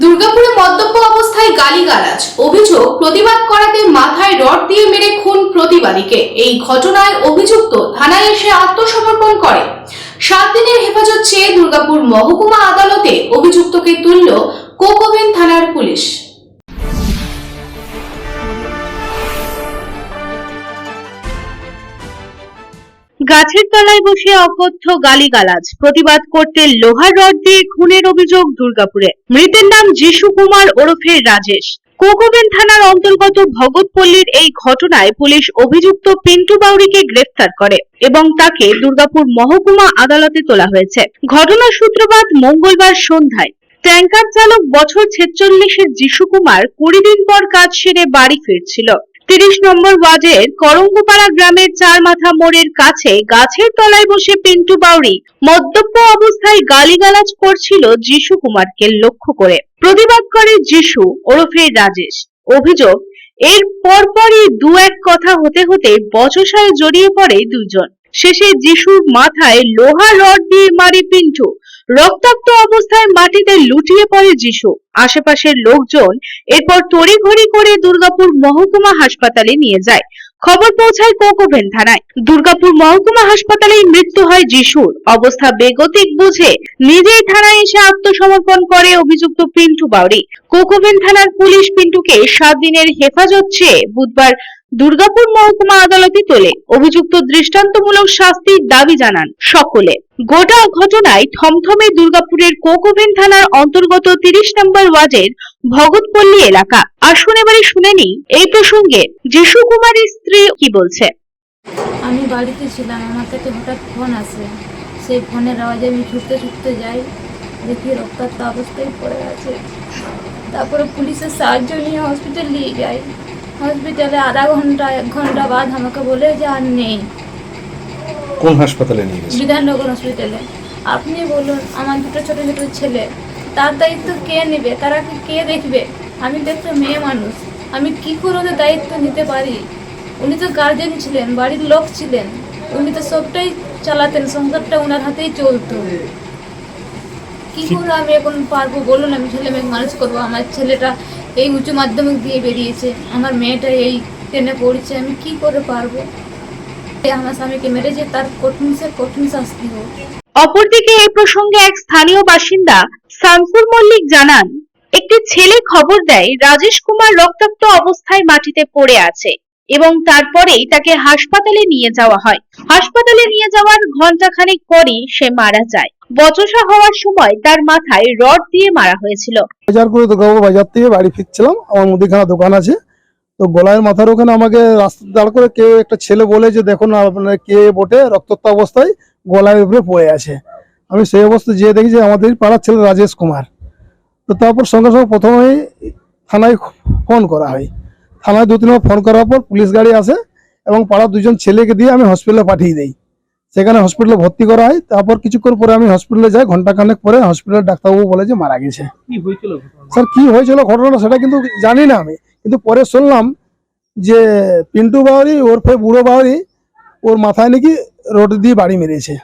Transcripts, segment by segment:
দুর্গাপুরে মদ্যপ অবস্থায় গালিগালাজ। অভিযোগ, প্রতিবাদ করাতে মাথায় রড দিয়ে মেরে খুন প্রতিবাদীকে। এই ঘটনায় অভিযুক্ত থানায় এসে আত্মসমর্পণ করে। সাত দিনের হেফাজত চেয়ে দুর্গাপুর মহকুমা আদালতে অভিযুক্তকে তুলল কোকোবেন থানার পুলিশ। গাছের তলায় বসে অকথ্য গালিগালাজ, প্রতিবাদ করতে লোহার রড দিয়ে খুনের অভিযোগ দুর্গাপুরে। মৃতের নাম যিশু কুমার ওরফে রাজেশ। কোকোবেন থানার অন্তর্গত ভগতপল্লীর এই ঘটনায় পুলিশ অভিযুক্ত পিন্টু বাউরিকে গ্রেফতার করে এবং তাকে দুর্গাপুর মহকুমা আদালতে তোলা হয়েছে। ঘটনার সূত্রপাত মঙ্গলবার সন্ধ্যায়। ট্যাঙ্কার চালক বছর ছেচল্লিশের যিশু কুমার কুড়ি দিন পর কাজ সেরে বাড়ি ফিরছিল। তিরিশ নম্বর ওয়ার্ডের করঙ্গপাড়া গ্রামের চার মাথা মোড়ের কাছে গাছের তলায় বসে পিন্টু বাউরি মদ্যপ অবস্থায় গালিগালাজ করছিল যিশু কুমারকে লক্ষ্য করে। প্রতিবাদ করে যিশু, ওরফে রাজেশ। অভিযোগ, এর পরপরই দু এক কথা হতে হতে বচসায় জড়িয়ে পড়ে দুজন শেষে যিশুর মাথায় লোহা রড দিয়ে মারে পিন্টু। রক্তাক্ত অবস্থায় মাটিতে লুটিয়ে পড়ে যিশু। আশেপাশের লোকজন এরপর তড়িঘড়ি করে দুর্গাপুর মহকুমা হাসপাতালে নিয়ে যায়। খবর পৌঁছায় কোকোভেন থানায়। দুর্গাপুর মহকুমা হাসপাতালে মৃত্যু হয় যিশুর। অবস্থা বেগতিক বুঝে নিজেই থানায় এসে আত্মসমর্পণ করে অভিযুক্ত পিন্টু বাউরি কোকোভেন থানার পুলিশ পিন্টুকে সাত দিনের হেফাজত চেয়ে বুধবার দুর্গাপুর মহকুমা আদালতে তোলে। অভিযুক্ত দৃষ্টান্তমূলক শাস্তির দাবি জানান সকলে। গোটা ঘটনায় থমথমে দুর্গাপুরের কোকোভেন থানার অন্তর্গত তিরিশ নম্বর ওয়ার্ডের ভগতপল্লী এলাকা। আসুন এবারে শুনে নি এই প্রসঙ্গে যিশু কুমারের স্ত্রী কি বলছে। আমি বাড়িতে ছিলাম, আমার কাছে হঠাৎ ফোন আসে। সেই ফোনের আওয়াজে আমি ছুটতে ছুটতে যাই, দেখি রক্তাক্ত অবস্থায় পড়ে আছে। তারপরে পুলিশের সাহায্য নিয়ে হসপিটাল নিয়ে যাই। হসপিটালে আধা ঘণ্টা এক ঘণ্টা বাদ আমাকে বলে যে আর নেই। কোন হাসপাতালে নিয়ে গেছে? বিধাননগর হসপিটালে। আপনি বলুন আমার দুটো ছোটো ছোটো ছেলে তার দায়িত্ব কে নেবে? তারা কি কে দেখবে? আমি তো একটা মেয়ে মানুষ। আমি কি করে ওদের দায়িত্ব নিতে পারি? উনি তো গার্জেন ছিলেন বাড়ির লোক ছিলেন। উনি তো সবটাই চালাতেন সংসারটা ওনার হাতেই চলতো। কি করে আমি এখন পারব? বলুন আমি ছেলে মেয়ে মানুষ করব আমার ছেলেটা এই উচ্চ মাধ্যমিক দিয়ে বেরিয়েছে। আমার মেয়েটা এই টেনে পড়ছে, আমি কি করে পারব? আমার স্বামীকে মেরেছে তার কঠিন সে কঠিন শাস্তি হোক। অপরদিকে এই প্রসঙ্গে এক স্থানীয় বাসিন্দা শামসুর মল্লিক জানান, একটি ছেলে খবর দেয়, রাজেশ কুমার রক্তাক্ত অবস্থায় মাটিতে পড়ে আছে এবং তারপরেই তাকে হাসপাতালে নিয়ে যাওয়া হয়। হাসপাতালে নিয়ে যাওয়ার ঘন্টাখানেক পরই সে মারা যায়। বচসা হওয়ার সময় তার মাথায় রড দিয়ে মারা হয়েছিল। বাজার করে দুর্গাপুর বাজার থেকে বাড়ি ফিরছিলাম। আমার মুদিখানা দোকান আছে। তো গলায় মাথার ওখানে আমাকে রাস্তা দাঁড় করে কেউ একটা ছেলে বলে যে দেখুন আপনার কে বটে? রক্তাক্ত অবস্থায় গলার উপরে পড়ে আছে। আমি সেই অবস্থায় যেয়ে দেখি যে, আমাদের পাড়ার ছেলে রাজেশ কুমার। তো তারপর সঙ্গে সঙ্গে প্রথমেই থানায় ফোন করা হয়। থানায় দু তিনবার ফোন করার পর পুলিশ গাড়ি আসে এবং পাড়ার দুজন ছেলেকে দিয়ে আমি হসপিটালে পাঠিয়ে দিই। সেখানে হসপিটালে ভর্তি করা হয়। তারপর কিছুক্ষণ পরে আমি হসপিটালে যাই ঘণ্টা খানেক পরে হসপিটালের ডাক্তারবাবু বলে যে মারা গেছে। স্যার কি হয়েছিল ঘটনাটা সেটা কিন্তু জানি না আমি। কিন্তু পরে শুনলাম যে পিন্টু বাউরি ওরফে বুড়ো বাউরি ওর মাথায় নাকি রোড দিয়ে বাড়ি মেরেছে।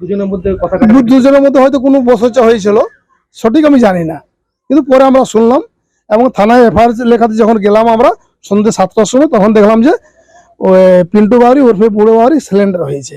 দুজনের মধ্যে কথা দুজনের মধ্যে হয়তো কোনো বসচা হয়েছিল সঠিক আমি জানি না। কিন্তু পরে আমরা শুনলাম এবং থানায় এফআইআর লেখাতে যখন গেলাম আমরা সন্ধ্যে সাতটার সময় তখন দেখলাম যে পিন্টু বাউরি ওরফে বুড়ো বাউরি সিলিন্ডার হয়েছে।